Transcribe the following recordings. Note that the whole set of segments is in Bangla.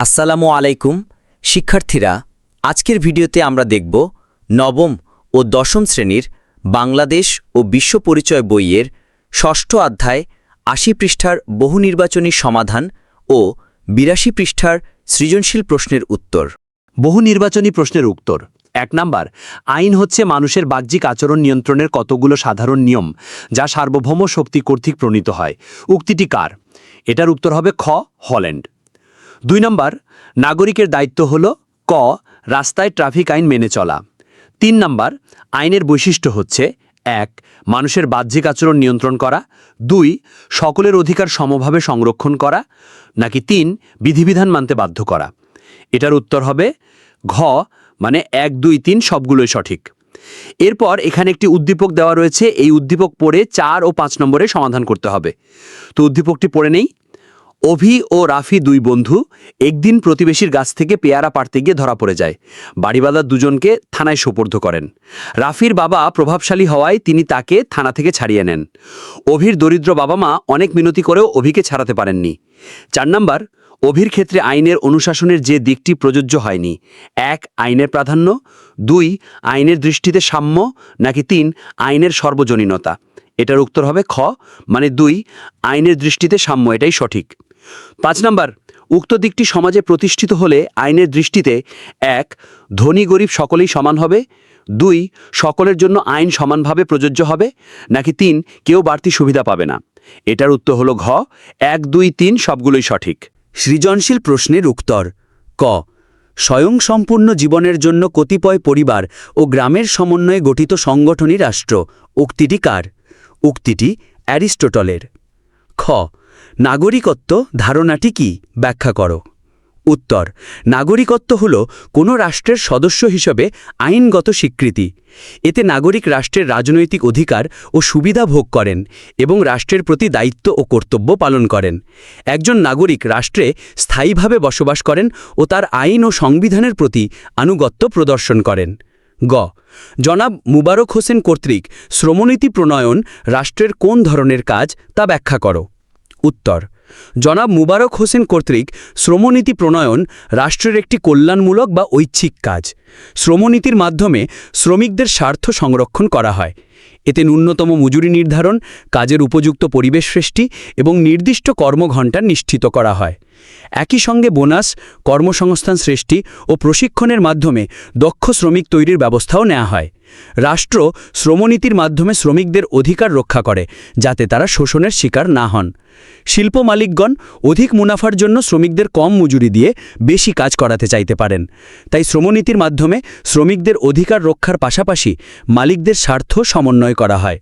আসসালামু আলাইকুম, শিক্ষার্থীরা। আজকের ভিডিওতে আমরা দেখব নবম ও দশম শ্রেণির বাংলাদেশ ও বিশ্ব পরিচয় বইয়ের ষষ্ঠ অধ্যায় আশি পৃষ্ঠার বহু নির্বাচনী সমাধান ও বিরাশি পৃষ্ঠার সৃজনশীল প্রশ্নের উত্তর। বহু নির্বাচনী প্রশ্নের উত্তর। এক নাম্বার, আইন হচ্ছে মানুষের বাহ্যিক আচরণ নিয়ন্ত্রণের কতগুলো সাধারণ নিয়ম যা সার্বভৌম শক্তি কর্তৃক প্রণীত হয়। উক্তিটি কার? এটার উত্তর হবে খ, হল্যান্ড। দুই নম্বর, নাগরিকের দায়িত্ব হল ক, রাস্তায় ট্রাফিক আইন মেনে চলা। তিন নম্বর, আইনের বৈশিষ্ট্য হচ্ছে, এক, মানুষের বাহ্যিক আচরণ নিয়ন্ত্রণ করা। দুই, সকলের অধিকার সমভাবে সংরক্ষণ করা। নাকি তিন, বিধিবিধান মানতে বাধ্য করা। এটার উত্তর হবে ঘ মানে এক, দুই, তিন সবগুলোই সঠিক। এরপর এখানে একটি উদ্দীপক দেওয়া রয়েছে, এই উদ্দীপক পড়ে চার ও পাঁচ নম্বরে সমাধান করতে হবে। তো উদ্দীপকটি পড়ে নেই অভি ও রাফি দুই বন্ধু একদিন প্রতিবেশীর গাছ থেকে পেয়ারা পাড়তে গিয়ে ধরা পড়ে যায়। বাড়িওয়ালার দুজনকে থানায় সোপর্দ করেন। রাফির বাবা প্রভাবশালী হওয়ায় তিনি তাকে থানা থেকে ছাড়িয়ে নেন। অভির দরিদ্র বাবা মা অনেক মিনতি করেও অভিকে ছাড়াতে পারেননি। চার নম্বর, অভির ক্ষেত্রে আইনের অনুশাসনের যে দিকটি প্রযোজ্য হয়নি। এক, আইনের প্রাধান্য। দুই, আইনের দৃষ্টিতে সাম্য। নাকি তিন, আইনের সর্বজনীনতা। এটার উত্তর হবে খ। মানে দুই, আইনের দৃষ্টিতে সাম্য, এটাই সঠিক। পাঁচ নাম্বার, উক্ত দিকটি সমাজে প্রতিষ্ঠিত হলে আইনের দৃষ্টিতে, এক, ধনী গরিব সকলেই সমান হবে, দুই, সকলের জন্য আইন সমানভাবে প্রযোজ্য হবে, নাকি তিন, কেউ বাড়তি সুবিধা পাবে না। এটার উত্তর হলো ঘ, এক, দুই, তিন সবগুলোই সঠিক। সৃজনশীল প্রশ্নের উত্তর, ক, স্বয়ংসম্পূর্ণ জীবনের জন্য কতিপয় পরিবার ও গ্রামের সমন্বয়ে গঠিত সংগঠনই রাষ্ট্র। উক্তিটি কার? উক্তিটি অ্যারিস্টোটলের। খ নাগরিকত্ব ধারণাটি কি? ব্যাখ্যা করো। উত্তর, নাগরিকত্ব হল কোনো রাষ্ট্রের সদস্য হিসেবে আইনগত স্বীকৃতি। এতে নাগরিক রাষ্ট্রের রাজনৈতিক অধিকার ও সুবিধা ভোগ করেন এবং রাষ্ট্রের প্রতি দায়িত্ব ও কর্তব্য পালন করেন। একজন নাগরিক রাষ্ট্রে স্থায়ীভাবে বসবাস করেন ও তার আইন ও সংবিধানের প্রতি আনুগত্য প্রদর্শন করেন। গ, জনাব মুবারক হোসেন কর্তৃক শ্রমনীতি প্রণয়ন রাষ্ট্রের কোন ধরনের কাজ তা ব্যাখ্যা করো। উত্তর। জনাব মুবারক হোসেন কর্তৃক শ্রমনীতি প্রণয়ন রাষ্ট্রের একটি কল্যাণমূলক বা ঐচ্ছিক কাজ। শ্রমনীতির মাধ্যমে শ্রমিকদের স্বার্থ সংরক্ষণ করা হয়। এতে ন্যূনতম মজুরি নির্ধারণ, কাজের উপযুক্ত পরিবেশ সৃষ্টি এবং নির্দিষ্ট কর্মঘণ্টা নিশ্চিত করা হয়। একই সঙ্গে বোনাস, কর্মসংস্থান সৃষ্টি ও প্রশিক্ষণের মাধ্যমে দক্ষ শ্রমিক তৈরির ব্যবস্থাও নেওয়া হয়। রাষ্ট্র শ্রমনীতির মাধ্যমে শ্রমিকদের অধিকার রক্ষা করে, যাতে তারা শোষণের শিকার না হন। শিল্প মালিকগণ অধিক মুনাফার জন্য শ্রমিকদের কম মজুরি দিয়ে বেশি কাজ করাতে চাইতে পারেন। তাই শ্রমনীতির মাধ্যমে শ্রমিকদের অধিকার রক্ষার পাশাপাশি মালিকদের স্বার্থ সমন্বয় করা হয়।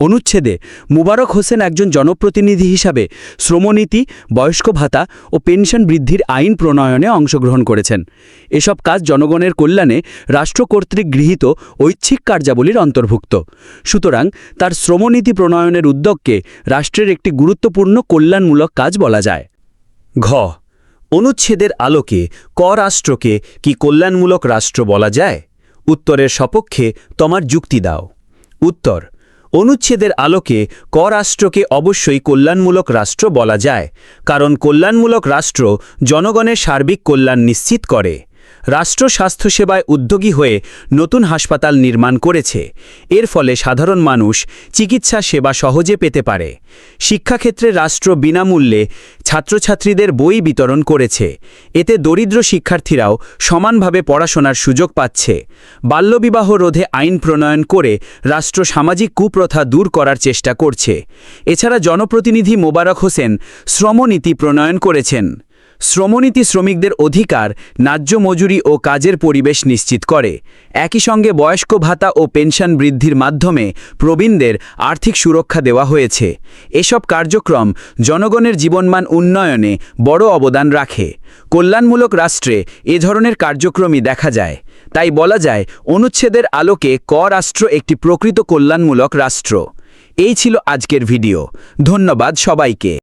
অনুচ্ছেদে মুবারক হোসেন একজন জনপ্রতিনিধি হিসাবে শ্রমনীতি, বয়স্ক ভাতা ও পেনশন বৃদ্ধির আইন প্রণয়নে অংশগ্রহণ করেছেন। এসব কাজ জনগণের কল্যাণে রাষ্ট্র কর্তৃক গৃহীত ঐচ্ছিক কার্যাবলীর অন্তর্ভুক্ত। সুতরাং তার শ্রমনীতি প্রণয়নের উদ্যোগকে রাষ্ট্রের একটি গুরুত্বপূর্ণ কল্যাণমূলক কাজ বলা যায়। ঘ. অনুচ্ছেদের আলোকে ক রাষ্ট্রকে কি কল্যাণমূলক রাষ্ট্র বলা যায়? উত্তরের সপক্ষে তোমার যুক্তি দাও। উত্তর অনুচ্ছেদের আলোকে ক রাষ্ট্রকে অবশ্যই কল্যাণমূলক রাষ্ট্র বলা যায়, কারণ কল্যাণমূলক রাষ্ট্র জনগণের সার্বিক কল্যাণ নিশ্চিত করে। রাষ্ট্র স্বাস্থ্যসেবায় উদ্যোগী হয়ে নতুন হাসপাতাল নির্মাণ করেছে। এর ফলে সাধারণ মানুষ চিকিৎসা সেবা সহজে পেতে পারে। শিক্ষাক্ষেত্রে রাষ্ট্র বিনামূল্যে ছাত্রছাত্রীদের বই বিতরণ করেছে। এতে দরিদ্র শিক্ষার্থীরাও সমানভাবে পড়াশোনার সুযোগ পাচ্ছে। বাল্যবিবাহ রোধে আইন প্রণয়ন করে রাষ্ট্র সামাজিক কুপ্রথা দূর করার চেষ্টা করছে। এছাড়া জনপ্রতিনিধি মোবারক হোসেন শ্রমনীতি প্রণয়ন করেছেন। শ্রমনীতি শ্রমিকদের অধিকার, ন্যায্য মজুরি ও কাজের পরিবেশ নিশ্চিত করে। একই সঙ্গে বয়স্ক ভাতা ও পেনশন বৃদ্ধির মাধ্যমে প্রবীণদের আর্থিক সুরক্ষা দেওয়া হয়েছে। এসব কার্যক্রম জনগণের জীবনমান উন্নয়নে বড় অবদান রাখে। কল্যাণমূলক রাষ্ট্রে এ ধরনের কার্যক্রমই দেখা যায়। তাই বলা যায়, অনুচ্ছেদের আলোকে ক রাষ্ট্র একটি প্রকৃত কল্যাণমূলক রাষ্ট্র। এই ছিল আজকের ভিডিও। ধন্যবাদ সবাইকে।